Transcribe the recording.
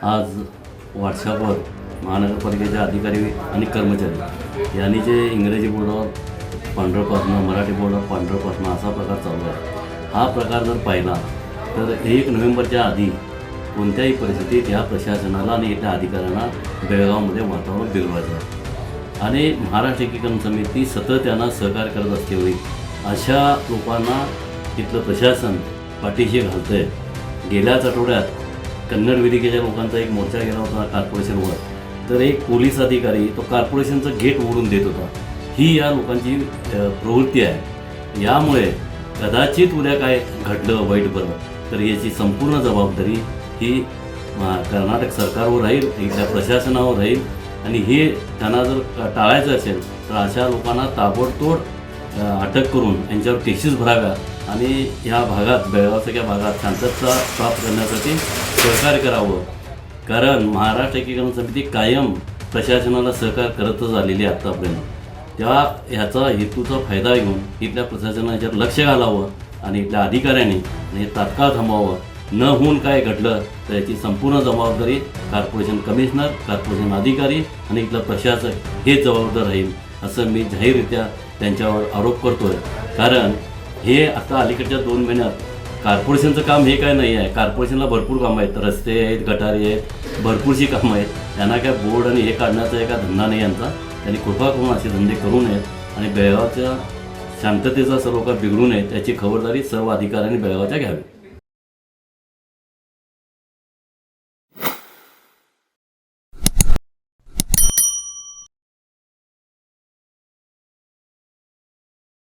आज व्हॉट्सअपवर महानगरपालिकेचे अधिकारी आणि कर्मचारी यांनी जे इंग्रजी बोर्डावर पांढरं पासणं मराठी बोर्डावर पांढरं पासणं असा प्रकार चालू आहे. हा प्रकार जर पाहिला तर एक नोव्हेंबरच्या आधी कोणत्याही परिस्थितीत या प्रशासनाला आणि इथल्या अधिकाऱ्यांना बेळगावमध्ये वातावरण बिघडवायचं आहे. आणि महाराष्ट्र एकीकरण समिती सतत त्यांना सहकार्य करत असतेवेळी अशा लोकांना इथलं प्रशासन पाठीशी घालतंय. गेल्याच आठवड्यात कन्नड वेदिकेच्या लोकांचा एक मोर्चा गेला होता कॉर्पोरेशनवर. तर एक पोलीस अधिकारी तो कॉर्पोरेशनचं गेट उघडून देत होता. ही या लोकांची प्रवृत्ती आहे. यामुळे कदाचित उद्या काय घडलं वाईट बरं तर याची संपूर्ण जबाबदारी ही कर्नाटक सरकारवर राहील इथल्या प्रशासनावर राहील. आणि हे त्यांना जर टाळायचं असेल तर अशा लोकांना ताबडतोब अटक करून यांच्यावर केसेस भराव्या आणि या भागात बेळगावसारख्या भागात शांतता प्राप्त करण्यासाठी सहकार्य करावं. कारण महाराष्ट्र एकीकरण समिती कायम प्रशासनाला सहकार करतच आलेली आहे आत्तापर्यंत त्या ह्याचा हेतूचा फायदा घेऊन इथल्या प्रशासनाच्या लक्ष घालावं आणि इथल्या अधिकाऱ्यांनी हे तात्काळ थांबवावं. न होऊन काय घडलं तर याची संपूर्ण जबाबदारी कॉर्पोरेशन कमिशनर कॉर्पोरेशन अधिकारी आणि इथलं प्रशासक हे जबाबदार राहील असं मी जाहीररित्या त्यांच्यावर आरोप करतोय. कारण हे आता अलीकडच्या दोन महिन्यात कॉर्पोरेशनचं काम हे काय नाही आहे. कॉर्पोरेशनला भरपूर कामं आहेत. रस्ते आहेत गटारी आहेत भरपूरशी कामं आहेत. त्यांना काय बोर्ड आणि हे काढण्याचा एका धंदा नाही यांचा. त्यांनी कृपा करून असे धंदे करू नयेत आणि बेळगावच्या शांततेचा सर्व काय बिघडू नये त्याची खबरदारी सर्व अधिकाऱ्यांनी बेळगावच्या घ्यावी.